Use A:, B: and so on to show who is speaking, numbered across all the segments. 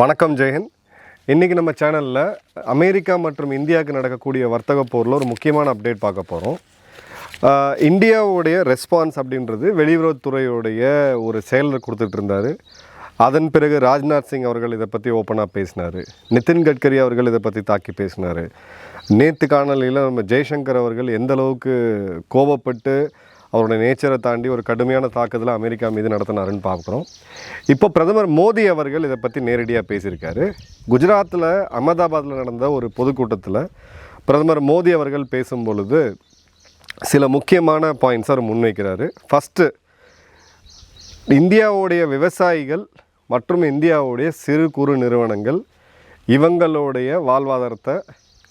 A: வணக்கம் ஜெயன் இன்றைக்கி நம்ம சேனலில் அமெரிக்கா மற்றும் இந்தியாவுக்கு நடக்கக்கூடிய வர்த்தக போரில் ஒரு முக்கியமான அப்டேட் பார்க்க போகிறோம் இந்தியாவுடைய ரெஸ்பான்ஸ் அப்படின்றது வெளியுறவுத்துறையுடைய ஒரு செயலர் கொடுத்துட்டு இருந்தார். அதன் பிறகு ராஜ்நாத் சிங் அவர்கள் இதை பற்றி ஓப்பனாக பேசினார். நிதின் கட்கரி அவர்கள் இதை பற்றி தாக்கி பேசினார். நேற்று காணொலியில் நம்ம ஜெய்சங்கர் அவர்கள் எந்த அளவுக்கு கோபப்பட்டு அவருடைய நேச்சரை தாண்டி ஒரு கடுமையான தாக்குதலை அமெரிக்கா மீது நடத்தினாருன்னு பார்க்குறோம். இப்போ பிரதமர் மோடி அவர்கள் இதை பற்றி நேரடியாக பேசியிருக்காரு. குஜராத்தில் அகமதாபாத்தில் நடந்த ஒரு பொதுக்கூட்டத்தில் பிரதமர் மோடி அவர்கள் பேசும் பொழுது சில முக்கியமான பாயிண்ட்ஸ் அவர் முன்வைக்கிறாரு. ஃபஸ்ட்டு இந்தியாவுடைய விவசாயிகள் மற்றும் இந்தியாவுடைய சிறு குறு நிறுவனங்கள் இவங்களுடைய வாழ்வாதாரத்தை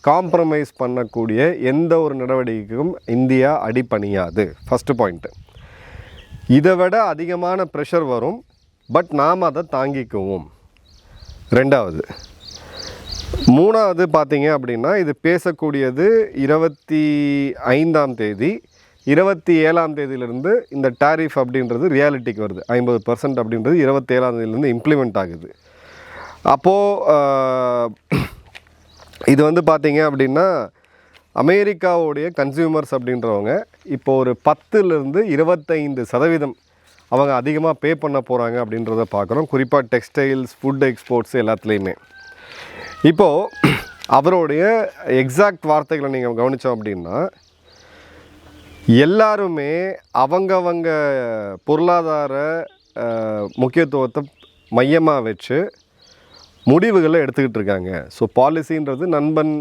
A: காம்ப்ரமைஸ் பண்ணக்கூடிய எந்த ஒரு நடவடிக்கைக்கும் இந்தியா அடிபணியாது. ஃபஸ்ட்டு பாயிண்ட்டு இதை விட அதிகமான ப்ரெஷர் வரும் பட் நாம் அதை தாங்கிக்குவோம். ரெண்டாவது. மூணாவது பார்த்தீங்க அப்படின்னா இது பேசக்கூடியது இருபத்தி ஐந்தாம் தேதி இருபத்தி ஏழாம் தேதியிலிருந்து இந்த டாரிஃப் அப்படின்றது ரியாலிட்டிக்கு வருது. ஐம்பது பர்சன்ட் அப்படின்றது இருபத்தி ஏழாம் தேதியிலேருந்து இம்ப்ளிமெண்ட் ஆகுது. அப்போது இது வந்து பார்த்தீங்க அப்படின்னா அமெரிக்காவுடைய கன்சியூமர்ஸ் அப்படின்றவங்க இப்போ ஒரு பத்துலேருந்து இருபத்தைந்து சதவீதம் அவங்க அதிகமாக பே பண்ண போகிறாங்க அப்படின்றத பார்க்குறோம் குறிப்பாக டெக்ஸ்டைல்ஸ் ஃபுட் எக்ஸ்போர்ட்ஸ் எல்லாத்துலேயுமே. இப்போது அவருடைய எக்ஸாக்ட் வார்த்தைகளை நீங்கள் கவனித்தோம் அப்படின்னா எல்லாருமே அவங்கவங்க பொருளாதார முக்கியத்துவத்தை மையமாக வச்சு முடிவுகளை எடுத்துக்கிட்டு இருக்காங்க. ஸோ பாலிசின்றது நண்பன்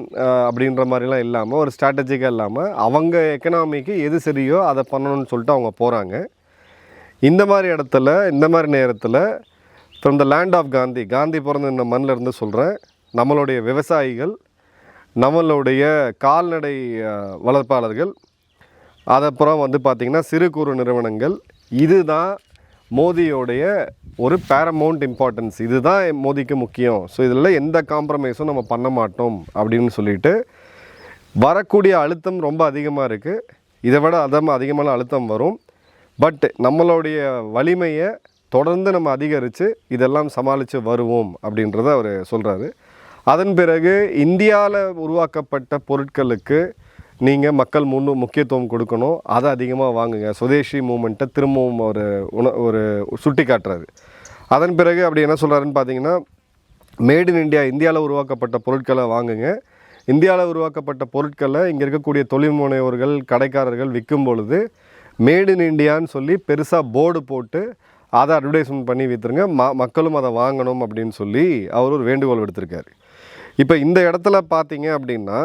A: அப்படின்ற மாதிரிலாம் இல்லாமல் ஒரு ஸ்ட்ராட்டஜிக்காக இல்லாமல் அவங்க எக்கனாமிக்கு எது சரியோ அதை பண்ணணும்னு சொல்லிட்டு அவங்க போகிறாங்க இந்த மாதிரி இடத்துல இந்த மாதிரி நேரத்தில் from the land of Gandhi Gandhi பிறந்த இந்த மண்ணில் இருந்து சொல்கிறேன் நம்மளுடைய விவசாயிகள் நம்மளுடைய கால்நடை வளர்ப்பாளர்கள் அதப்புறம் வந்து பார்த்திங்கன்னா சிறு குறு நிறுவனங்கள் இதுதான் மோதியோடைய ஒரு பேரமௌண்ட் இம்பார்ட்டன்ஸ் இதுதான் மோதிக்கு முக்கியம். ஸோ இதில் எந்த காம்ப்ரமைஸும் நம்ம பண்ண மாட்டோம் அப்படின்னு சொல்லிட்டு வரக்கூடிய அழுத்தம் ரொம்ப அதிகமாக இருக்குது இதை விட அதம் அதிகமான அழுத்தம் வரும். பட் நம்மளுடைய வலிமையை தொடர்ந்து நம்ம அதிகரித்து இதெல்லாம் சமாளித்து வருவோம் அப்படின்றத அவர் சொல்கிறாரு அதன் பிறகு இந்தியாவில் உருவாக்கப்பட்ட பொருட்களுக்கு நீங்கள் மக்கள் முன்னு முக்கியத்துவம் கொடுக்கணும். அதை அதிகமாக வாங்குங்க. சுதேஷி மூமெண்ட்டை திரும்பவும் ஒரு உண ஒரு சுட்டி காட்டுறாரு அதன் பிறகு அப்படி என்ன சொல்கிறாருன்னு பார்த்தீங்கன்னா மேட் இன் இந்தியா இந்தியாவில் உருவாக்கப்பட்ட பொருட்களை வாங்குங்க. இந்தியாவில் உருவாக்கப்பட்ட பொருட்களை இங்கே இருக்கக்கூடிய தொழில் முனைவோர்கள் கடைக்காரர்கள் விற்கும் பொழுது மேட் இன் இண்டியான்னு சொல்லி பெருசாக போர்டு போட்டு அதை அட்வர்டைஸ்மெண்ட் பண்ணி விற்றுருங்க ம மக்களும் அதை வாங்கணும் அப்படின்னு சொல்லி அவர் ஒரு வேண்டுகோள் விடுத்திருக்காரு. இப்போ இந்த இடத்துல பார்த்தீங்க அப்படின்னா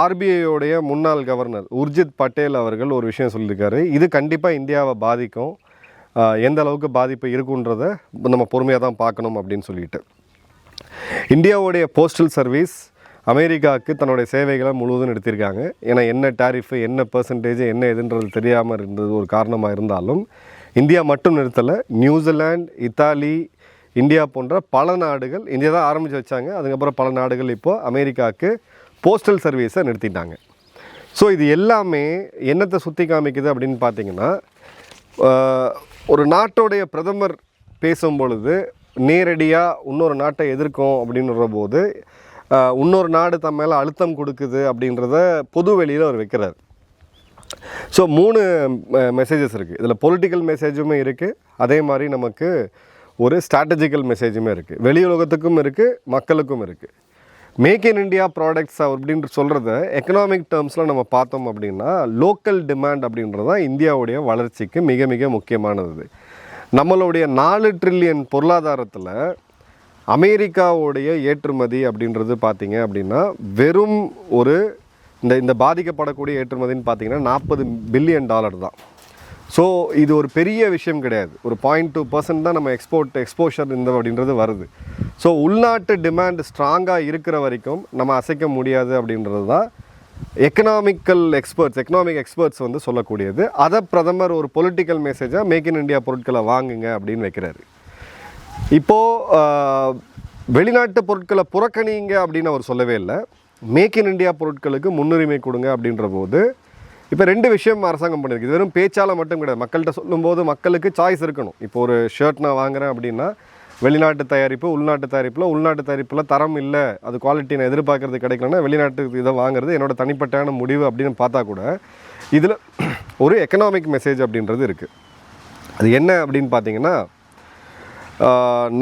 A: ஆர்பிஐயோடைய முன்னாள் கவர்னர் உர்ஜித் பட்டேல் அவர்கள் ஒரு விஷயம் சொல்லியிருக்காரு. இது கண்டிப்பாக இந்தியாவை பாதிக்கும். எந்த அளவுக்கு பாதிப்பு இருக்குன்றத நம்ம பொறுமையாக தான் பார்க்கணும் அப்படின்னு சொல்லிட்டு. இந்தியாவுடைய போஸ்டல் சர்வீஸ் அமெரிக்காவுக்கு தன்னுடைய சேவைகளை முழுவதும் எடுத்திருக்காங்க. ஏன்னா என்ன டேரிஃபு என்ன பர்சன்டேஜ் என்ன எதுன்றது தெரியாமல் இருந்தது ஒரு காரணமாக இருந்தாலும் இந்தியா மட்டும் நிறுத்தலை நியூசிலாந்து இத்தாலி இந்தியா போன்ற பல நாடுகள் இந்தியா தான் ஆரம்பித்து வச்சாங்க. அதுக்கப்புறம் பல நாடுகள் இப்போது அமெரிக்காவுக்கு போஸ்டல் சர்வீஸை நிறுத்திட்டாங்க. ஸோ இது எல்லாமே என்னத்தை சுற்றி காமிக்குது அப்படின்னு பார்த்தீங்கன்னா ஒரு நாட்டோடைய பிரதமர் பேசும் பொழுது நேரடியாக இன்னொரு நாட்டை எதிர்க்கும் அப்படின்ற போது இன்னொரு நாடு தம் மேலே அழுத்தம் கொடுக்குது அப்படின்றத பொது வெளியில் அவர் வைக்கிறார். ஸோ மூணு மெசேஜஸ் இருக்குது இதில் பொலிட்டிக்கல் மெசேஜுமே இருக்குது அதே மாதிரி நமக்கு ஒரு ஸ்ட்ராட்டஜிக்கல் மெசேஜுமே இருக்குது வெளியுலகத்துக்கும் இருக்குது மக்களுக்கும் இருக்குது மேக் இன் இண்டியா ப்ராடக்ட்ஸ் அப்படின்னு சொல்கிறத எக்கனாமிக் டேர்ம்ஸில் நம்ம பார்த்தோம் அப்படின்னா லோக்கல் டிமாண்ட் அப்படின்றது தான் இந்தியாவுடைய வளர்ச்சிக்கு மிக மிக முக்கியமானது. நம்மளுடைய நாலு ட்ரில்லியன் பொருளாதாரத்தில் அமெரிக்காவுடைய ஏற்றுமதி அப்படின்றது பார்த்தீங்க அப்படின்னா வெறும் ஒரு இந்த இந்த பாதிக்கப்படக்கூடிய ஏற்றுமதின்னு பார்த்தீங்கன்னா நாற்பது பில்லியன் டாலர் தான். ஸோ இது ஒரு பெரிய விஷயம் கிடையாது. ஒரு பாயிண்ட் டூ பர்சன்ட் தான் நம்ம எக்ஸ்போர்ட் எக்ஸ்போஷர் இந்த அப்படின்றது வருது. ஸோ உள்நாட்டு டிமாண்ட் ஸ்ட்ராங்காக இருக்கிற வரைக்கும் நம்ம அசைக்க முடியாது அப்படின்றது தான் எக்கனாமிக்கல் எக்ஸ்பர்ட்ஸ் எக்கனாமிக் எக்ஸ்பர்ட்ஸ் வந்து சொல்லக்கூடியது. அதை பிரதமர் ஒரு பொலிட்டிக்கல் மெசேஜாக மேக் இன் இந்தியா பொருட்களை வாங்குங்க அப்படின்னு வைக்கிறாரு. இப்போது வெளிநாட்டு பொருட்களை புறக்கணிங்க அப்படின்னு அவர் சொல்லவே இல்லை. மேக் இன் இந்தியா பொருட்களுக்கு முன்னுரிமை கொடுங்க அப்படின்ற போது இப்போ ரெண்டு விஷயம் அரசாங்கம் பண்ணியிருக்கு. இது வெறும் பேச்சால் மட்டும் கிடையாது. மக்கள்கிட்ட சொல்லும்போது மக்களுக்கு சாய்ஸ் இருக்கணும். இப்போ ஒரு ஷர்ட் நான் வாங்குறேன் அப்படின்னா வெளிநாட்டு தயாரிப்பு உள்நாட்டு தயாரிப்பில் உள்நாட்டு தயாரிப்பில் தரம் இல்லை அது குவாலிட்டி நான் எதிர்பார்க்கறது கிடைக்கலன்னா வெளிநாட்டு இதை வாங்குறது என்னோட தனிப்பட்டான முடிவு அப்படின்னு பார்த்தா கூட இதில் ஒரு எக்கனாமிக் மெசேஜ் அப்படின்றது இருக்குது அது என்ன அப்படின்னு பார்த்தீங்கன்னா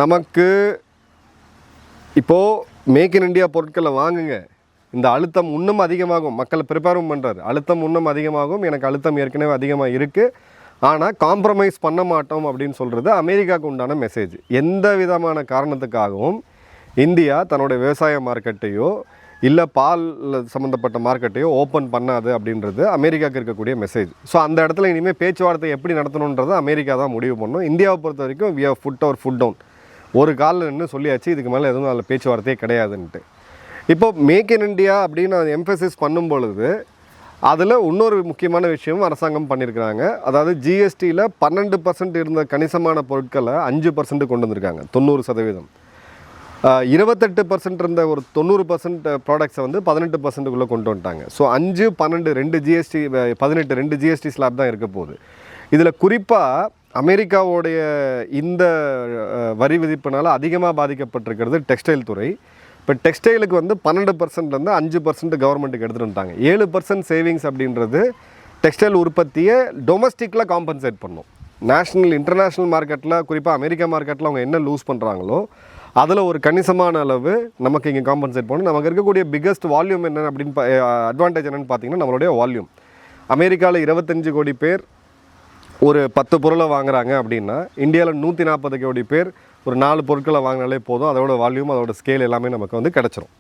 A: நமக்கு இப்போது மேக் இன் இந்தியா பொருட்களை வாங்குங்க. இந்த அழுத்தம் இன்னும் அதிகமாகும். மக்களை ப்ரிப்பேரும் பண்ணுறாரு அழுத்தம் இன்னும் அதிகமாகும். எனக்கு அழுத்தம் ஏற்கனவே அதிகமாக இருக்குது ஆனால் காம்ப்ரமைஸ் பண்ண மாட்டோம் அப்படின்னு சொல்கிறது அமெரிக்காவுக்கு உண்டான மெசேஜ் எந்த விதமான காரணத்துக்காகவும் இந்தியா தன்னோட விவசாய மார்க்கெட்டையோ இல்லை பால் சம்மந்தப்பட்ட மார்க்கெட்டையோ ஓப்பன் பண்ணாது அப்படின்றது அமெரிக்காவுக்கு இருக்கக்கூடிய மெசேஜ் ஸோ அந்த இடத்துல இனிமேல் பேச்சுவார்த்தை எப்படி நடத்தணுன்றதை அமெரிக்கா தான் முடிவு பண்ணும். இந்தியாவை பொறுத்த வரைக்கும் we put our foot down ஒரு காலில் நின்று சொல்லியாச்சு இதுக்கு மேலே எதுவும் அதில் பேச்சுவார்த்தையே கிடையாதுன்ட்டு. இப்போ மேக் இன் இண்டியா அப்படின்னு எம்ஃபசிஸ் பண்ணும் பொழுது அதில் இன்னொரு முக்கியமான விஷயம் அரசாங்கம் பண்ணியிருக்கிறாங்க அதாவது ஜிஎஸ்டியில் பன்னெண்டு பர்சன்ட் இருந்த கணிசமான பொருட்களை அஞ்சு பர்சன்ட் கொண்டு வந்திருக்காங்க தொண்ணூறு சதவீதம். இருபத்தெட்டு பர்சன்ட் இருந்த ஒரு தொண்ணூறு பர்சன்ட் ப்ராடக்ட்ஸை வந்து பதினெட்டு பர்சன்ட்டுக்குள்ளே கொண்டு வந்துட்டாங்க. ஸோ அஞ்சு பன்னெண்டு ரெண்டு ஜிஎஸ்டி பதினெட்டு ரெண்டு ஜிஎஸ்டி ஸ்லாப் தான் இருக்க போகுது. இதில் குறிப்பாக அமெரிக்காவோடைய இந்த வரி விதிப்பினால் அதிகமாக பாதிக்கப்பட்டிருக்கிறது டெக்ஸ்டைல் துறை. இப்போ டெக்ஸ்டைலுக்கு வந்து பன்னெண்டு பர்சன்ட்லேருந்து அஞ்சு பர்சன்ட் கவர்மெண்ட்டுக்கு எடுத்துகிட்டு வந்துட்டாங்க. ஏழு பர்சன்ட் சேவிங்ஸ் அப்படின்றது டெக்ஸ்டைல் உற்பத்தியை டொமஸ்டிக்கில் காம்பன்சேட் பண்ணும். நேஷ்னல் இன்டர்நேஷ்னல் மார்க்கெட்டில் குறிப்பாக அமெரிக்கா மார்க்கெட்டில் அவங்க என்ன லூஸ் பண்ணுறாங்களோ அதில் ஒரு கணிசமான அளவு நமக்கு இங்கே காம்பன்சேட் பண்ணணும் நமக்கு இருக்கக்கூடிய பிக்கஸ்ட் வால்யூம் என்ன அப்படின்னு அட்வான்டேஜ் என்னென்னு பார்த்தீங்கன்னா நம்மளுடைய வால்யூம் அமெரிக்காவில் இருபத்தஞ்சு கோடி பேர் ஒரு பத்து பொருளை வாங்குறாங்க அப்படின்னா இந்தியாவில் நூற்றி நாற்பது கோடி பேர் ஒரு நாலு பொருட்களை வாங்கினாலே போதும். அதோட வால்யூம் அதோட ஸ்கேல் எல்லாமே நமக்கு வந்து கிடச்சிரும்.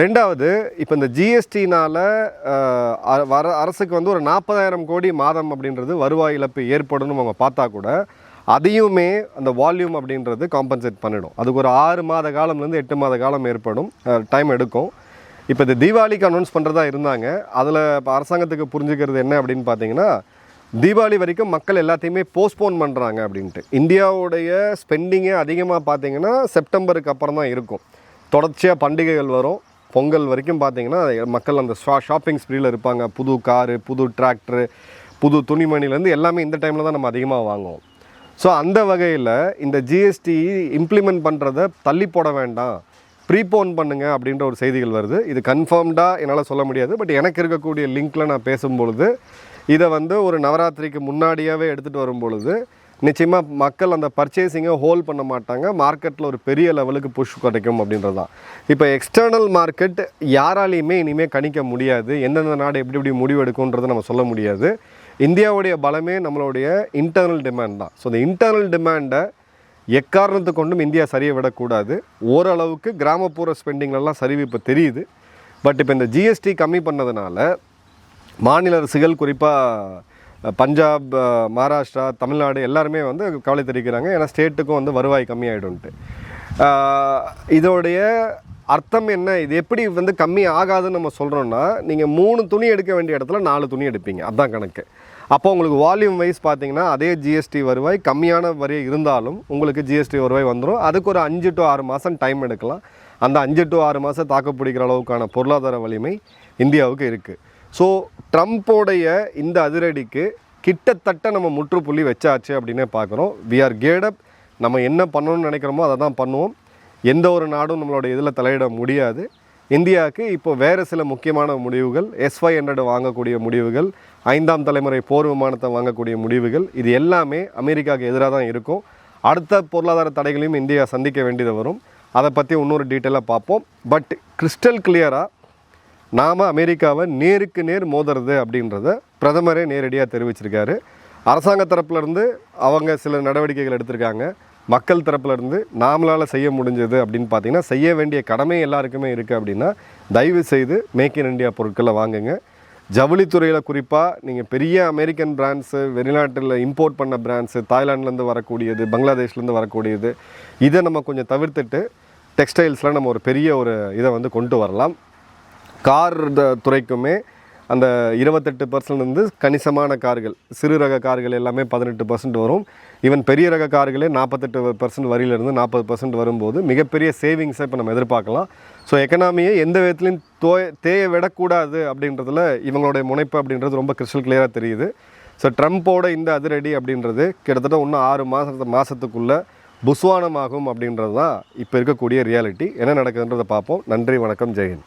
A: ரெண்டாவது இப்போ இந்த ஜிஎஸ்டினால் வர அரசுக்கு வந்து ஒரு நாற்பதாயிரம் கோடி மாதம் அப்படின்றது வருவாய் இழப்பு ஏற்படும் அவங்க பார்த்தா கூட அதையுமே அந்த வால்யூம் அப்படின்றது காம்பன்சேட் பண்ணிடும். அதுக்கு ஒரு ஆறு மாத காலம்லேருந்து எட்டு மாத காலம் ஏற்படும். டைம் எடுக்கும். இப்போ இந்த தீபாவளிக்கு அனௌன்ஸ் பண்ணுறதா இருந்தாங்க. அதில் இப்போ அரசாங்கத்துக்கு புரிஞ்சுக்கிறது என்ன அப்படின்னு பார்த்தீங்கன்னா தீபாவளி வரைக்கும் மக்கள் எல்லாத்தையுமே போஸ்ட்போன் பண்ணுறாங்க அப்படின்ட்டு. இந்தியாவுடைய ஸ்பெண்டிங்கே அதிகமாக பார்த்தீங்கன்னா செப்டம்பருக்கு அப்புறம் தான் இருக்கும். தொடர்ச்சியாக பண்டிகைகள் வரும். பொங்கல் வரைக்கும் பார்த்தீங்கன்னா மக்கள் அந்த ஷா ஷாப்பிங் ஸ்ப்ரீயில் இருப்பாங்க. புது காரு புது டிராக்டரு புது துணிமணிலேருந்து எல்லாமே இந்த டைமில் தான் நம்ம அதிகமாக வாங்குவோம். ஸோ அந்த வகையில் இந்த ஜிஎஸ்டி இம்ப்ளிமெண்ட் பண்ணுறத தள்ளி போட வேண்டாம். ப்ரீபோன் பண்ணுங்க அப்படின்ற ஒரு செய்திகள் வருது. இது கன்ஃபார்ம்டாக என்னால் சொல்ல முடியாது. பட் எனக்கு இருக்கக்கூடிய லிங்க்கில் நான் பேசும்பொழுது இதை வந்து ஒரு நவராத்திரிக்கு முன்னாடியாகவே எடுத்துகிட்டு வரும்பொழுது நிச்சயமாக மக்கள் அந்த பர்ச்சேசிங்கை ஹோல்ட் பண்ண மாட்டாங்க. மார்க்கெட்டில் ஒரு பெரிய லெவலுக்கு புஷ் கிடைக்கும் அப்படின்றது தான். இப்போ எக்ஸ்டர்னல் மார்க்கெட் யாராலையுமே இனிமேல் கணிக்க முடியாது. எந்தெந்த நாடு எப்படி எப்படி முடிவு எடுக்கும்ன்றதை நம்ம சொல்ல முடியாது. இந்தியாவுடைய பலமே நம்மளுடைய இன்டர்னல் டிமாண்ட் தான். ஸோ இந்த இன்டர்னல் டிமாண்டை எக்காரணத்து கொண்டும் இந்தியா சரியை விடக்கூடாது. ஓரளவுக்கு கிராமப்புற ஸ்பெண்டிங்லலாம் சரிவு இப்போ தெரியுது. பட் இப்போ இந்த ஜிஎஸ்டி கம்மி பண்ணதுனால மாநில அரசுகள் குறிப்பாக பஞ்சாப் மகாராஷ்டிரா தமிழ்நாடு எல்லாருமே வந்து கவலை தெரிவிக்கிறாங்க. ஏன்னா ஸ்டேட்டுக்கும் வந்து வருவாய் கம்மியாயிடும்ட்டு. இதோடைய அர்த்தம் என்ன? இது எப்படி வந்து கம்மி ஆகாதுன்னு நம்ம சொல்கிறோன்னா நீங்கள் மூணு துணி எடுக்க வேண்டிய இடத்துல நாலு துணி எடுப்பீங்க. அதான் கணக்கு. அப்போ உங்களுக்கு வால்யூம் வைஸ் பார்த்தீங்கன்னா அதே ஜிஎஸ்டி வருவாய் கம்மியான வரி இருந்தாலும் உங்களுக்கு ஜிஎஸ்டி வருவாய் வந்துடும் அதுக்கு ஒரு அஞ்சு டு ஆறு மாதம் டைம் எடுக்கலாம். அந்த அஞ்சு டு ஆறு மாதம் தாக்கு பிடிக்கிற அளவுக்கான பொருளாதார வலிமை இந்தியாவுக்கு இருக்குது ஸோ ட்ரம்ப்போடைய இந்த அதிரடிக்கு கிட்டத்தட்ட நம்ம முற்றுப்புள்ளி வச்சாச்சு அப்படின்னே பார்க்குறோம். வி ஆர் கேடப் நம்ம என்ன பண்ணணும்னு நினைக்கிறோமோ அதை தான் பண்ணுவோம். எந்த ஒரு நாடும் நம்மளோட இதில் தலையிட முடியாது. இந்தியாவுக்கு இப்போ வேறு சில முக்கியமான முடிவுகள் எஸ்ஒய் ஹண்ட்ரட் வாங்கக்கூடிய முடிவுகள் ஐந்தாம் தலைமுறை போர் விமானத்தை வாங்கக்கூடிய முடிவுகள் இது எல்லாமே அமெரிக்காவுக்கு எதிராக தான் இருக்கும். அடுத்த பொருளாதார தடைகளையும் இந்தியா சந்திக்க வேண்டியது வரும். அதை பற்றி இன்னொரு டீட்டெயிலாக பார்ப்போம். பட் கிறிஸ்டல் கிளியராக நாம் அமெரிக்காவை நேருக்கு நேர் மோதுறது அப்படின்றத பிரதமரே நேரடியாக தெரிவிச்சிருக்காரு. அரசாங்க தரப்புலேருந்து அவங்க சில நடவடிக்கைகள் எடுத்திருக்காங்க. மக்கள் தரப்புலேருந்து நாமளால் செய்ய முடிஞ்சது அப்படின்னு பார்த்தீங்கன்னா செய்ய வேண்டிய கடமை எல்லாருக்குமே இருக்குது அப்படின்னா தயவு செய்து மேக் இன் இந்தியா பொருட்களை வாங்குங்க. ஜவுளித்துறையில் குறிப்பாக நீங்கள் பெரிய அமெரிக்கன் பிராண்ட்ஸு வெளிநாட்டில் இம்போர்ட் பண்ண பிராண்ட்ஸு தாய்லாண்ட்லேருந்து வரக்கூடியது பங்களாதேஷ்லேருந்து வரக்கூடியது இதை நம்ம கொஞ்சம் தவிர்த்துட்டு டெக்ஸ்டைல்ஸில் நம்ம ஒரு பெரிய ஒரு இதை வந்து கொண்டு வரலாம். கார் துறைக்குமே அந்த இருபத்தெட்டு பர்சன்ட் வந்து கணிசமான கார்கள் சிறு ரக கார்கள் எல்லாமே பதினெட்டு பர்சன்ட் வரும். ஈவன் பெரிய ரக கார்களே நாற்பத்தெட்டு பர்சன்ட் வரியிலிருந்து நாற்பது பர்சன்ட் வரும்போது மிகப்பெரிய சேவிங்ஸை இப்போ நம்ம எதிர்பார்க்கலாம். ஸோ எக்கனாமியை எந்த விதத்துலையும் தோய தேய விடக்கூடாது அப்படின்றதுல இவங்களுடைய முனைப்பு அப்படின்றது ரொம்ப கிறிஸ்டல் கிளியராக தெரியுது. ஸோ ட்ரம்ப்போட இந்த அதிரடி அப்படின்றது கிட்டத்தட்ட இன்னும் ஆறு மாதத்து மாதத்துக்குள்ளே புஸ்வானமாகும் அப்படின்றது தான் இப்போ இருக்கக்கூடிய ரியாலிட்டி என்ன நடக்குதுன்றதை பார்ப்போம். நன்றி வணக்கம் ஜெயன்